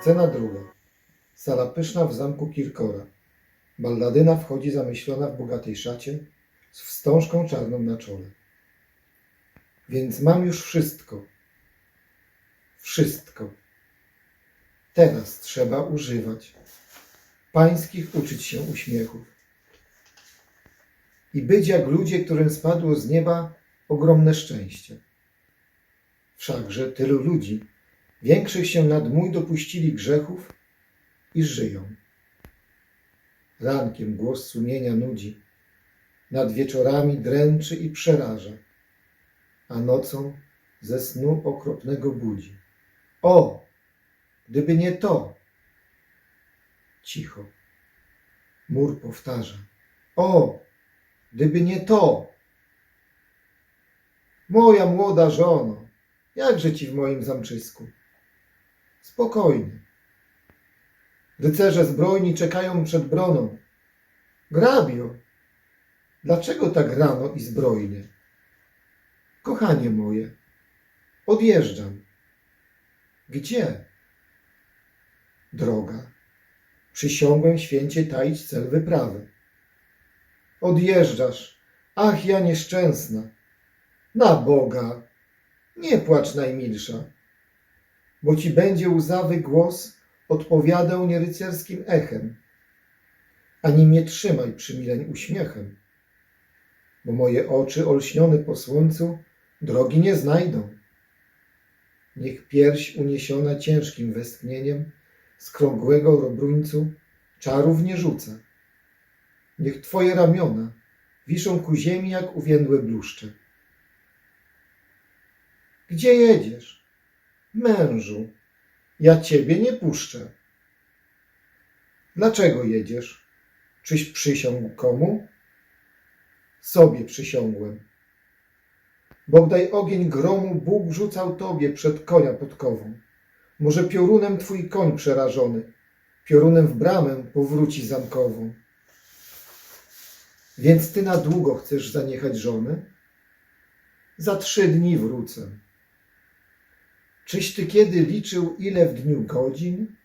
Scena druga. Sala pyszna w zamku Kirkora. Balladyna wchodzi zamyślona w bogatej szacie z wstążką czarną na czole. Więc mam już wszystko. Wszystko. Teraz trzeba używać. Pańskich uczyć się uśmiechów. I być jak ludzie, którym spadło z nieba ogromne szczęście. Wszakże tylu ludzi, większych się nad mój dopuścili grzechów i żyją. Rankiem głos sumienia nudzi, nad wieczorami dręczy i przeraża, a nocą ze snu okropnego budzi. O, gdyby nie to! Cicho. Mur powtarza. O, gdyby nie to! Moja młoda żono, jakże ci w moim zamczysku? Spokojnie. Rycerze zbrojni czekają przed broną. Grabio, dlaczego tak rano i zbrojnie? Kochanie moje, odjeżdżam. Gdzie? Droga. Przysiągłem święcie taić cel wyprawy. Odjeżdżasz. Ach, ja nieszczęsna. Na Boga, nie płacz najmilsza, bo ci będzie łzawy głos odpowiadał nierycerskim echem, ani mnie trzymaj przymileń uśmiechem, bo moje oczy olśnione po słońcu drogi nie znajdą. Niech pierś uniesiona ciężkim westchnieniem z krągłego robruńcu czarów nie rzuca. Niech twoje ramiona wiszą ku ziemi jak uwiędłe bluszcze. Gdzie jedziesz? Mężu, ja ciebie nie puszczę. Dlaczego jedziesz? Czyś przysiągł komu? Sobie przysiągłem. Bodaj ogień gromu Bóg rzucał tobie przed konia podkową. Może piorunem twój koń przerażony, piorunem w bramę powróci zamkową. Więc ty na długo chcesz zaniechać żony? Za trzy dni wrócę. Czyś ty kiedy liczył, ile w dniu godzin,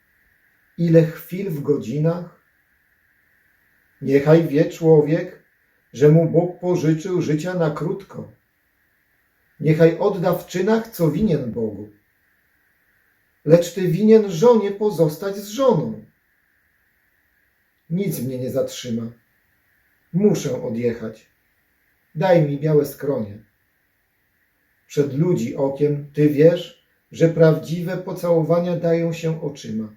ile chwil w godzinach? Niechaj wie człowiek, że mu Bóg pożyczył życia na krótko. Niechaj odda w czynach, co winien Bogu. Lecz ty winien żonie pozostać z żoną. Nic mnie nie zatrzyma. Muszę odjechać. Daj mi białe skronie. Przed ludzi okiem ty wiesz, że prawdziwe pocałowania dają się oczyma,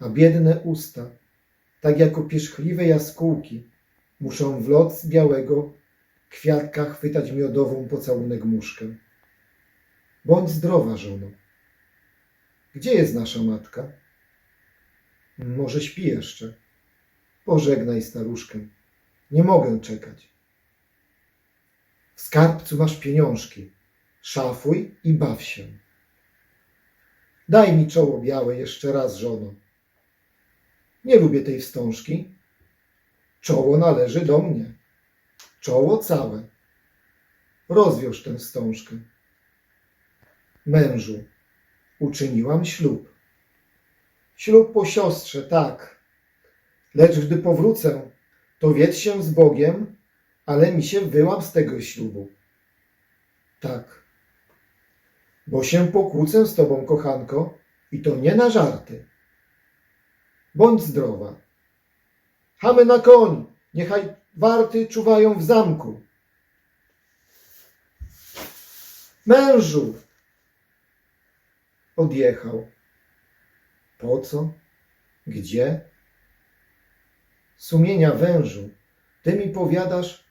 a biedne usta, tak jako pierzchliwe jaskółki, muszą w lot białego kwiatka chwytać miodową pocałunek muszkę. Bądź zdrowa, żono. Gdzie jest nasza matka? Może śpi jeszcze. Pożegnaj staruszkę. Nie mogę czekać. W skarbcu masz pieniążki. Szafuj i baw się. Daj mi czoło białe jeszcze raz, żono. Nie lubię tej wstążki. Czoło należy do mnie. Czoło całe. Rozwiąż tę wstążkę. Mężu, uczyniłam ślub. Ślub po siostrze, tak. Lecz gdy powrócę, to wiedz się z Bogiem, ale mi się wyłam z tego ślubu. Tak. Bo się pokłócę z tobą, kochanko, i to nie na żarty. Bądź zdrowa. Chamy na koń, niechaj warty czuwają w zamku. Mężu! Odjechał. Po co? Gdzie? Sumienia wężu, ty mi powiadasz,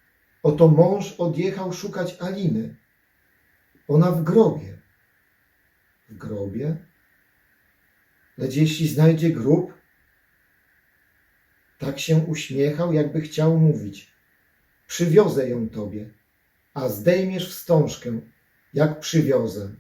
oto mąż odjechał szukać Aliny. Ona w grobie. W grobie? Lecz jeśli znajdzie grób, tak się uśmiechał, jakby chciał mówić. Przywiozę ją tobie, a zdejmiesz wstążkę, jak przywiozę.